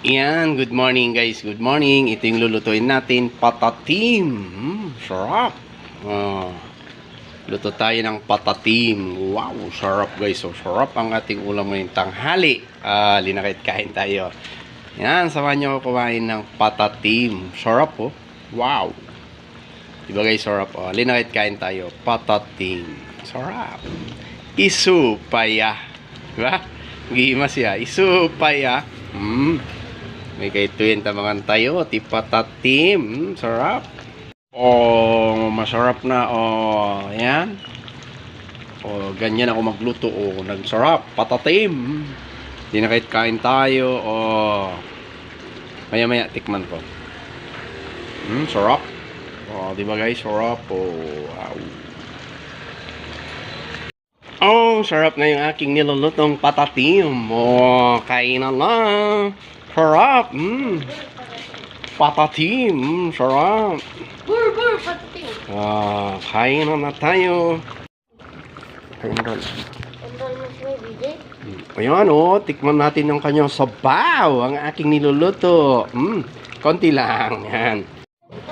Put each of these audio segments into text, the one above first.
Yan, good morning guys. Good morning. Ito yung lulutuin natin, patatim. Mm, sarap. Oh. Luto tayo ng patatim. Wow, sarap guys. So, sarap ang ating ulam ngayong tanghali. Ah, linakit kain tayo. Yan, samahan nyo ako kumain ng patatim. Sarap oh. Wow. Diba guys, sarap oh. Linakit kain tayo. Patatim. Sarap. Isupaya. Diba? Gimas ya. Isupaya. Mm. May kaituin tamangan tayo. Ti patatim. Mm, sarap. Oh, masarap na. Oh, yan. Oh, ganyan ako magluto. Oh, nagsarap. Patatim. Di na kahit kain tayo. Oh. Maya maya tikman ko. Hmm, sarap. Oh, di ba guys? Sarap. Oh, wow. Oh, sarap na yung aking nilulutong patatim. Oh, kain na. Sarap. Mm. Patatim. Mm, sarap. Bur, bur, pati. Ah, kain na na tayo. Kain bigay. Ayan, oh, tikman natin yung kanyang sabaw, ang aking niluluto. Mm, konti lang. Yan.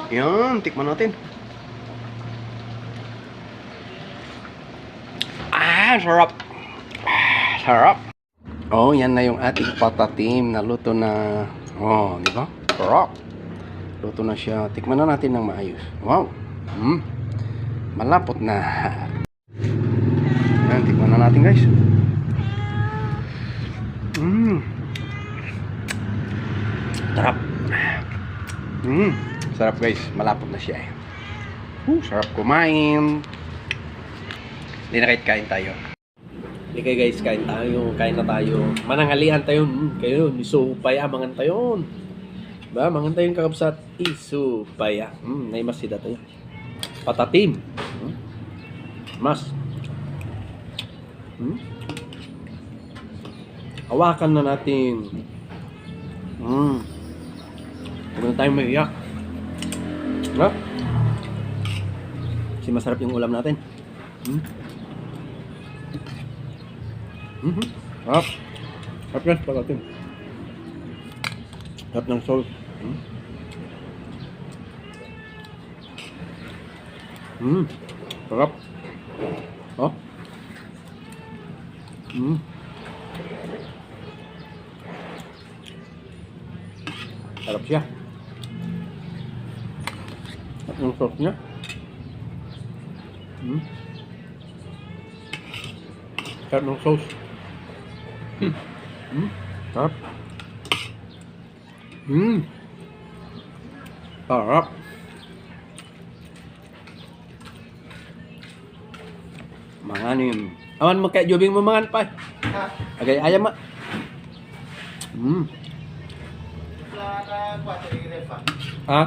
Yan, tikman natin. Ah, sarap. Ah, sarap. Oh, yan na yung ating patatim na luto na. Oh, di ba? Sarap. Luto na siya. Tikman na natin ng maayos. Wow. Mm. Malapot na. Yan, tikman na natin guys. Mm. Sarap. Mm. Sarap guys. Malapot na siya eh. Uh, sarap kumain. Hindi na kahit kain tayo. Hindi kayo guys, kain tayo. Kain na tayo. Mananghalian tayo. Mm, kayo, isupaya, mangan tayo. Ba, mangan tayong kakabsat. Isupaya. Mm, naimas sida tayo. Patatim. Mm. Mas. Mm. Hawakan na natin. Mm. Huwag na tayong maiyak. Ha? Kasi masarap yung ulam natin. Mm. Mm-hmm. Sarap. Sarap yan, patatim. Sarap ng salt. Mm. Mm. Sarap. Oh. Mm. Sarap siya. Sarap ng sauce niya. Mm. Sarap ng sauce. Mm. Mm. Sarap. Mm. Sarap. Manganim. Awan mo kay jubing mo mangan pa. Agay ayam ma. Mm. Ha?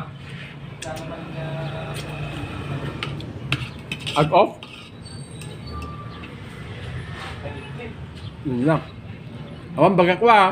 Ag off? Yun lang. Awan baga ko ah.